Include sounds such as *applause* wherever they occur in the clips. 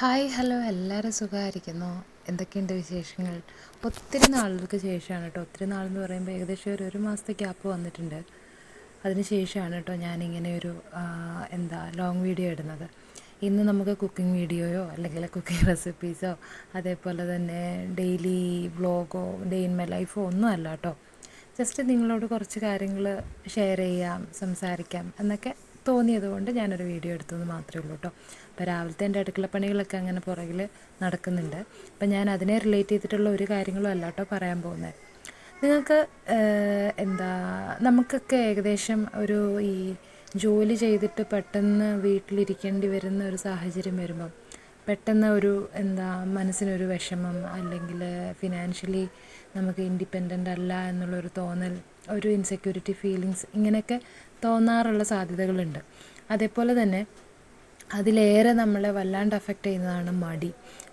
Hi hello. എല്ലാവരും സുഖമായിരിക്കുന്നു? എന്തൊക്കെയുണ്ട് വിശേഷങ്ങൾ? ഒത്തിരി നാളുകൾക്ക് ശേഷമാണ് കേട്ടോ. ഒത്തിരി നാളെന്ന് പറയുമ്പോൾ ഏകദേശം ഒരു ഒരു മാസത്തെ ഗ്യാപ്പ് വന്നിട്ടുണ്ട്. അതിന് ശേഷമാണ് കേട്ടോ ഞാനിങ്ങനെ ഒരു എന്താ ലോങ് വീഡിയോ ഇടുന്നത്. ഇന്ന് നമുക്ക് കുക്കിംഗ് വീഡിയോയോ അല്ലെങ്കിൽ കുക്കിംഗ് റെസിപ്പീസോ *laughs* അതേപോലെ തന്നെ ഡെയിലി വ്ളോഗോ ഡേ ഇൻ മൈ ലൈഫോ ഒന്നും അല്ല കേട്ടോ. ജസ്റ്റ് നിങ്ങളോട് കുറച്ച് കാര്യങ്ങൾ ഷെയർ ചെയ്യാം സംസാരിക്കാം എന്നൊക്കെ തോന്നിയത് കൊണ്ട് ഞാനൊരു വീഡിയോ എടുത്തതെന്ന് മാത്രമേ ഉള്ളൂ കേട്ടോ. അപ്പോൾ രാവിലത്തെ എന്റെ അടുക്കള പണികളൊക്കെ അങ്ങനെ പുറകിൽ നടക്കുന്നുണ്ട്. അപ്പം ഞാൻ അതിനെ റിലേറ്റ് ചെയ്തിട്ടുള്ള ഒരു കാര്യങ്ങളും അല്ല കേട്ടോ പറയാൻ പോകുന്നത്. നിങ്ങൾക്ക് എന്താ നമുക്കൊക്കെ ഏകദേശം ഒരു ഈ ജോലി ചെയ്തിട്ട് പെട്ടെന്ന് വീട്ടിലിരിക്കേണ്ടി വരുന്ന ഒരു സാഹചര്യം വരുമ്പം പെട്ടെന്ന് ഒരു എന്താ മനസ്സിനൊരു വിഷമം അല്ലെങ്കിൽ ഫിനാൻഷ്യലി നമുക്ക് ഇൻഡിപെൻഡന്റ് അല്ല എന്നുള്ളൊരു തോന്നൽ ഒരു ഇൻസെക്യൂരിറ്റി ഫീലിങ്സ് ഇങ്ങനെയൊക്കെ തോന്നാറുള്ള സാധ്യതകളുണ്ട്. അതേപോലെ തന്നെ അതിലേറെ നമ്മളെ വല്ലാണ്ട് അഫക്റ്റ് ചെയ്യുന്നതാണ് മടി.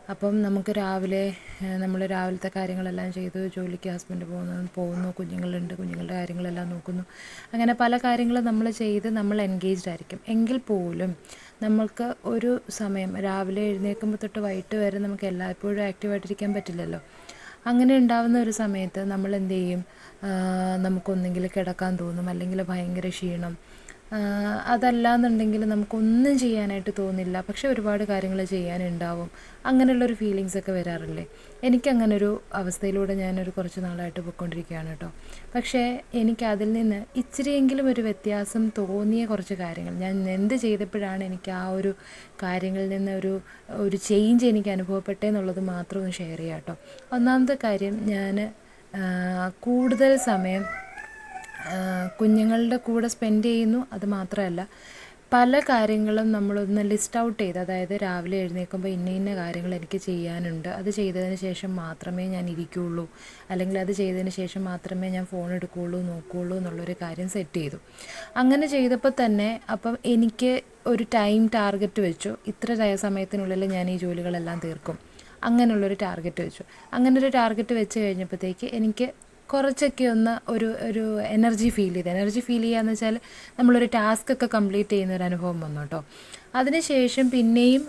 അപ്പം നമുക്ക് രാവിലെ നമ്മൾ രാവിലത്തെ കാര്യങ്ങളെല്ലാം ചെയ്തു ജോലിക്ക് ഹസ്ബൻഡ് പോകുന്നു പോകുന്നു കുഞ്ഞുങ്ങളുണ്ട് കുഞ്ഞുങ്ങളുടെ കാര്യങ്ങളെല്ലാം നോക്കുന്നു. അങ്ങനെ പല കാര്യങ്ങളും നമ്മൾ ചെയ്ത് നമ്മൾ എൻഗേജ്ഡ് ആയിരിക്കും. എങ്കിൽ പോലും നമ്മൾക്ക് ഒരു സമയം രാവിലെ എഴുന്നേൽക്കുമ്പോൾ തൊട്ട് വൈകിട്ട് വരെ നമുക്ക് എല്ലായ്പ്പോഴും ആക്റ്റീവായിട്ടിരിക്കാൻ പറ്റില്ലല്ലോ. അങ്ങനെ ഉണ്ടാവുന്ന ഒരു സമയത്ത് നമ്മൾ എന്ത് ചെയ്യും നമുക്കൊന്നെങ്കിൽ കിടക്കാൻ തോന്നും അല്ലെങ്കിൽ ഭയങ്കര ക്ഷീണം. അതല്ലാന്നുണ്ടെങ്കിൽ നമുക്കൊന്നും ചെയ്യാനായിട്ട് തോന്നില്ല. പക്ഷെ ഒരുപാട് കാര്യങ്ങൾ ചെയ്യാനുണ്ടാവും. അങ്ങനെയുള്ളൊരു ഫീലിങ്സ് ഒക്കെ വരാറില്ലേ? എനിക്കങ്ങനൊരു അവസ്ഥയിലൂടെ ഞാനൊരു കുറച്ച് നാളായിട്ട് പോയിക്കൊണ്ടിരിക്കുകയാണ് കേട്ടോ. പക്ഷേ എനിക്ക് അതിൽ നിന്ന് ഇച്ചിരിയെങ്കിലും ഒരു വ്യത്യാസം തോന്നിയ കുറച്ച് കാര്യങ്ങൾ. ഞാൻ എന്ത് ചെയ്തപ്പോഴാണ് എനിക്ക് ആ ഒരു കാര്യങ്ങളിൽ നിന്ന് ഒരു ഒരു ചേഞ്ച് എനിക്ക് അനുഭവപ്പെട്ടേ എന്നുള്ളത് മാത്രം ഒന്ന് ഷെയർ ചെയ്യാം കേട്ടോ. ഒന്നാമത്തെ കാര്യം ഞാൻ കൂടുതൽ സമയം കുഞ്ഞുങ്ങളുടെ കൂടെ സ്പെൻഡ് ചെയ്യുന്നു. അത് മാത്രമല്ല പല കാര്യങ്ങളും നമ്മളൊന്ന് ലിസ്റ്റ് ഔട്ട് ചെയ്ത് അതായത് രാവിലെ എഴുന്നേൽക്കുമ്പോൾ ഇന്ന ഇന്ന കാര്യങ്ങൾ എനിക്ക് ചെയ്യാനുണ്ട്. അത് ചെയ്തതിന് ശേഷം മാത്രമേ ഞാൻ ഇരിക്കുകയുള്ളൂ അല്ലെങ്കിൽ അത് ചെയ്തതിന് ശേഷം മാത്രമേ ഞാൻ ഫോൺ എടുക്കുകയുള്ളൂ നോക്കുകയുള്ളൂ എന്നുള്ളൊരു കാര്യം സെറ്റ് ചെയ്തു. അങ്ങനെ ചെയ്തപ്പോൾ തന്നെ അപ്പം എനിക്ക് ഒരു ടൈം ടാർഗറ്റ് വെച്ചു. ഇത്ര സമയത്തിനുള്ളിൽ ഞാൻ ഈ ജോലികളെല്ലാം തീർക്കും. അങ്ങനെയുള്ളൊരു ടാർഗറ്റ് വെച്ചു. അങ്ങനെ ഒരു ടാർഗറ്റ് വെച്ച് കഴിഞ്ഞപ്പോഴത്തേക്ക് എനിക്ക് കുറച്ചൊക്കെ ഒന്ന് ഒരു ഒരു എനർജി ഫീൽ ചെയ്ത്. എനർജി ഫീൽ ചെയ്യാന്ന് വെച്ചാൽ നമ്മളൊരു ടാസ്ക് ഒക്കെ കംപ്ലീറ്റ് ചെയ്യുന്ന ഒരു അനുഭവം വന്നു കേട്ടോ. അതിനുശേഷം പിന്നെയും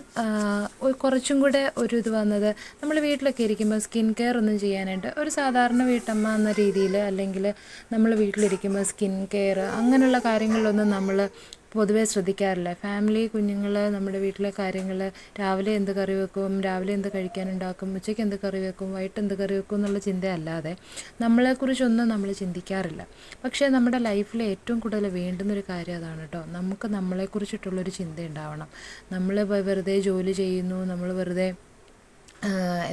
കുറച്ചും കൂടെ ഒരു ഇത് വന്നത് നമ്മൾ വീട്ടിലൊക്കെ ഇരിക്കുമ്പോൾ സ്കിൻ കെയർ ഒന്നും ചെയ്യാനായിട്ട് ഒരു സാധാരണ വീട്ടമ്മ എന്ന രീതിയിൽ അല്ലെങ്കിൽ നമ്മൾ വീട്ടിലിരിക്കുമ്പോൾ സ്കിൻ കെയർ അങ്ങനെയുള്ള കാര്യങ്ങളിലൊന്നും നമ്മൾ പൊതുവേ ശ്രദ്ധിക്കാറില്ല. ഫാമിലി കുഞ്ഞുങ്ങൾ നമ്മുടെ വീട്ടിലെ കാര്യങ്ങൾ രാവിലെ എന്ത് കറി വെക്കും രാവിലെ എന്ത് കഴിക്കാനുണ്ടാക്കും ഉച്ചയ്ക്ക് എന്ത് കറി വെക്കും വൈകിട്ട് എന്ത് കറി വെക്കും എന്നുള്ള ചിന്തയല്ലാതെ നമ്മളെക്കുറിച്ചൊന്നും നമ്മൾ ചിന്തിക്കാറില്ല. പക്ഷേ നമ്മുടെ ലൈഫിൽ ഏറ്റവും കൂടുതൽ വേണ്ടുന്നൊരു കാര്യം അതാണ് കേട്ടോ നമുക്ക് നമ്മളെക്കുറിച്ചിട്ടുള്ളൊരു ചിന്ത ഉണ്ടാവണം നമ്മൾ വെറുതെ ജോലി ചെയ്യുന്നു നമ്മൾ വെറുതെ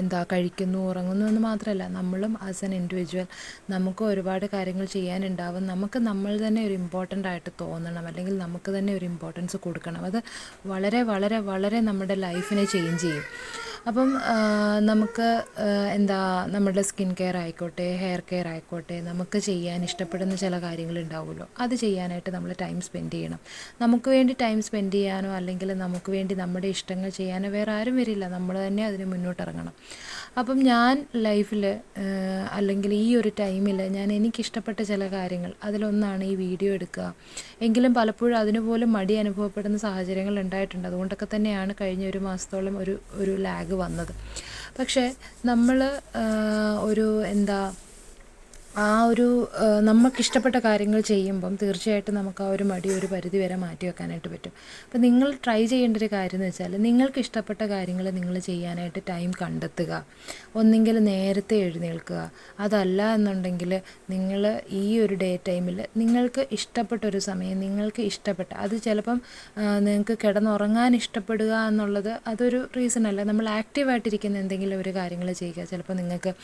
എന്താ കഴിക്കുന്നു ഉറങ്ങുന്നു എന്ന് മാത്രമല്ല നമ്മളും ആസ് എൻ ഇൻഡിവിജ്വൽ നമുക്ക് ഒരുപാട് കാര്യങ്ങൾ ചെയ്യാനുണ്ടാവും. നമുക്ക് നമ്മൾ തന്നെ ഒരു ഇമ്പോർട്ടന്റ് ആയിട്ട് തോന്നണം അല്ലെങ്കിൽ നമുക്ക് തന്നെ ഒരു ഇമ്പോർട്ടൻസ് കൊടുക്കണം. അത് വളരെ വളരെ വളരെ നമ്മുടെ ലൈഫിനെ ചേഞ്ച് ചെയ്യും. അപ്പം നമുക്ക് എന്താ നമ്മുടെ സ്കിൻ കെയർ ആയിക്കോട്ടെ ഹെയർ കെയർ ആയിക്കോട്ടെ നമുക്ക് ചെയ്യാൻ ഇഷ്ടപ്പെടുന്ന ചില കാര്യങ്ങൾ ഉണ്ടാവുമല്ലോ. അത് ചെയ്യാനായിട്ട് നമ്മൾ ടൈം സ്പെൻഡ് ചെയ്യണം. നമുക്ക് വേണ്ടി ടൈം സ്പെൻഡ് ചെയ്യാനോ അല്ലെങ്കിൽ നമുക്ക് വേണ്ടി നമ്മുടെ ഇഷ്ടങ്ങൾ ചെയ്യാനോ വേറെ ആരും വരില്ല. നമ്മൾ തന്നെ അതിന് മുന്നോട്ടിറങ്ങണം. അപ്പം ഞാൻ ലൈഫിൽ അല്ലെങ്കിൽ ഈ ഒരു ടൈമിൽ ഞാൻ എനിക്കിഷ്ടപ്പെട്ട ചില കാര്യങ്ങൾ അതിലൊന്നാണ് ഈ വീഡിയോ എടുക്കുക. എങ്കിലും പലപ്പോഴും അതിനുപോലും മടി അനുഭവപ്പെടുന്ന സാഹചര്യങ്ങൾ ഉണ്ടായിട്ടുണ്ട്. അതുകൊണ്ടൊക്കെ തന്നെയാണ് കഴിഞ്ഞ ഒരു മാസത്തോളം ഒരു ഒരു ലാഗ് വന്നത്. പക്ഷേ നമ്മൾ ഒരു എന്താ ആ ഒരു നമുക്കിഷ്ടപ്പെട്ട കാര്യങ്ങൾ ചെയ്യുമ്പം തീർച്ചയായിട്ടും നമുക്ക് ആ ഒരു മടി ഒരു പരിധി വരെ മാറ്റി വെക്കാനായിട്ട് പറ്റും. അപ്പം നിങ്ങൾ ട്രൈ ചെയ്യേണ്ട ഒരു കാര്യം എന്ന് വെച്ചാൽ നിങ്ങൾക്ക് ഇഷ്ടപ്പെട്ട കാര്യങ്ങൾ നിങ്ങൾ ചെയ്യാനായിട്ട് ടൈം കണ്ടെത്തുക. ഒന്നെങ്കിൽ നേരത്തെ എഴുന്നേൽക്കുക. അതല്ല എന്നുണ്ടെങ്കിൽ നിങ്ങൾ ഈ ഒരു ഡേ ടൈമിൽ നിങ്ങൾക്ക് ഇഷ്ടപ്പെട്ട ഒരു സമയം നിങ്ങൾക്ക് ഇഷ്ടപ്പെട്ട അത് ചിലപ്പം നിങ്ങൾക്ക് കിടന്നുറങ്ങാൻ ഇഷ്ടപ്പെടുക എന്നുള്ളത് അതൊരു റീസൺ അല്ല. നമ്മൾ ആക്റ്റീവായിട്ടിരിക്കുന്ന എന്തെങ്കിലും ഒരു കാര്യങ്ങൾ ചെയ്യുക. ചിലപ്പോൾ നിങ്ങൾക്ക്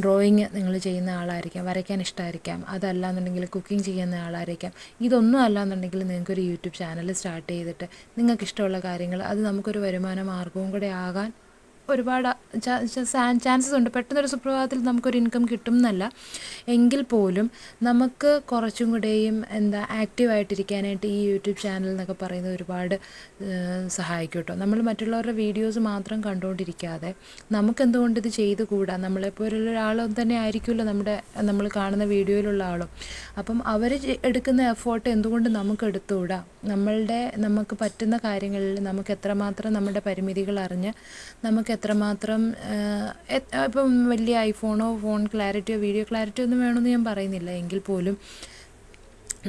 ഡ്രോയിങ് നിങ്ങൾ ചെയ്യുന്ന ആളായിരിക്കാം. വരയ്ക്കാൻ ഇഷ്ടമായിരിക്കാം അതല്ല എന്നുണ്ടെങ്കിൽ കുക്കിംഗ് ചെയ്യുന്ന ആളായിരിക്കാം. ഇതൊന്നും അല്ല എന്നുണ്ടെങ്കിൽ നിങ്ങൾക്കൊരു യൂട്യൂബ് ചാനൽ സ്റ്റാർട്ട് ചെയ്തിട്ട് നിങ്ങൾക്ക് ഇഷ്ടമുള്ള കാര്യങ്ങൾ അത് നമുക്കൊരു വരുമാന മാർഗവും കൂടെ ആകാൻ ഒരുപാട് ചാൻസസ് ഉണ്ട്. പെട്ടെന്നൊരു സുപ്രഭാതത്തിൽ നമുക്കൊരു ഇൻകം കിട്ടും എന്നല്ല എങ്കിൽ പോലും നമുക്ക് കുറച്ചും കൂടെയും എന്താ ആക്റ്റീവായിട്ടിരിക്കാനായിട്ട് ഈ യൂട്യൂബ് ചാനൽ എന്നൊക്കെ പറയുന്നത് ഒരുപാട് സഹായിക്കും കേട്ടോ നമ്മൾ മറ്റുള്ളവരുടെ വീഡിയോസ് മാത്രം കണ്ടുകൊണ്ടിരിക്കാതെ നമുക്കെന്തുകൊണ്ട് ഇത് ചെയ്ത് കൂടാ? നമ്മളെപ്പോലുള്ള ഒരാളും തന്നെ ആയിരിക്കുമല്ലോ നമ്മുടെ നമ്മൾ കാണുന്ന വീഡിയോയിലുള്ള ആളും. അപ്പം അവർ എടുക്കുന്ന എഫേർട്ട് എന്തുകൊണ്ട് നമുക്ക് എടുത്തുകൂടാ? നമ്മളുടെ നമുക്ക് പറ്റുന്ന കാര്യങ്ങളിൽ നമുക്ക് എത്രമാത്രം നമ്മുടെ പരിമിതികൾ അറിഞ്ഞ് നമുക്ക് എത്രമാത്രം ഇപ്പം വലിയ ഐഫോണോ ഫോൺ ക്ലാരിറ്റിയോ വീഡിയോ ക്ലാരിറ്റിയോ ഒന്നും വേണമെന്ന് ഞാൻ പറയുന്നില്ല. എങ്കിൽ പോലും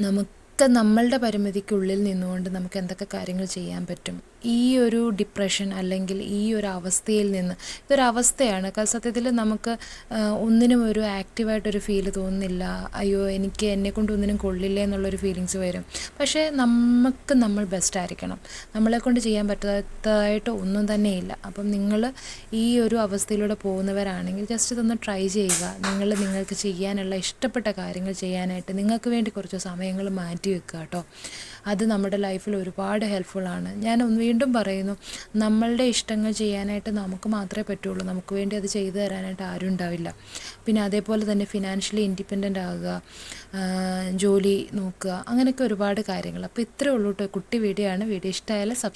നമുക്ക് നമ്മളുടെ പരിമിതിക്കുള്ളിൽ നിന്നുകൊണ്ട് നമുക്ക് എന്തൊക്കെ കാര്യങ്ങൾ ചെയ്യാൻ പറ്റും? ഈ ഒരു ഡിപ്രഷൻ അല്ലെങ്കിൽ ഈ ഒരു അവസ്ഥയിൽ നിന്ന് ഇതൊരവസ്ഥയാണ്. സത്യത്തിൽ നമുക്ക് ഒന്നിനും ഒരു ആക്റ്റീവായിട്ടൊരു ഫീൽ തോന്നുന്നില്ല. അയ്യോ എനിക്ക് എന്നെ കൊണ്ട് ഒന്നിനും കൊള്ളില്ല എന്നുള്ളൊരു ഫീലിങ്സ് വരും. പക്ഷേ നമുക്ക് നമ്മൾ ബെസ്റ്റ് ആയിരിക്കണം. നമ്മളെ കൊണ്ട് ചെയ്യാൻ പറ്റാത്തതായിട്ട് ഒന്നും തന്നെയില്ല അപ്പം നിങ്ങൾ ഈ ഒരു അവസ്ഥയിലൂടെ പോകുന്നവരാണെങ്കിൽ ജസ്റ്റ് ഇതൊന്ന് ട്രൈ ചെയ്യുക. നിങ്ങൾ നിങ്ങൾക്ക് ചെയ്യാനുള്ള ഇഷ്ടപ്പെട്ട കാര്യങ്ങൾ ചെയ്യാനായിട്ട് നിങ്ങൾക്ക് വേണ്ടി കുറച്ച് സമയങ്ങൾ മാറ്റി വെക്കുക കേട്ടോ. അത് നമ്മുടെ ലൈഫിൽ ഒരുപാട് ഹെൽപ്ഫുള്ളാണ് ഞാൻ വീണ്ടും പറയുന്നു നമ്മളുടെ ഇഷ്ടങ്ങൾ ചെയ്യാനായിട്ട് നമുക്ക് മാത്രമേ പറ്റുള്ളൂ. നമുക്ക് വേണ്ടി അത് ചെയ്തു തരാനായിട്ട് ആരും ഉണ്ടാവില്ല. പിന്നെ അതേപോലെ തന്നെ ഫിനാൻഷ്യലി ഇൻഡിപെൻഡന്റ് ആകുക ജോലി നോക്കുക അങ്ങനെയൊക്കെ ഒരുപാട് കാര്യങ്ങൾ. അപ്പോൾ ഇത്രയേ ഉള്ളൂ കേട്ടോ വീഡിയോ ആണ്. Video ഇഷ്ടമായാലും subscribe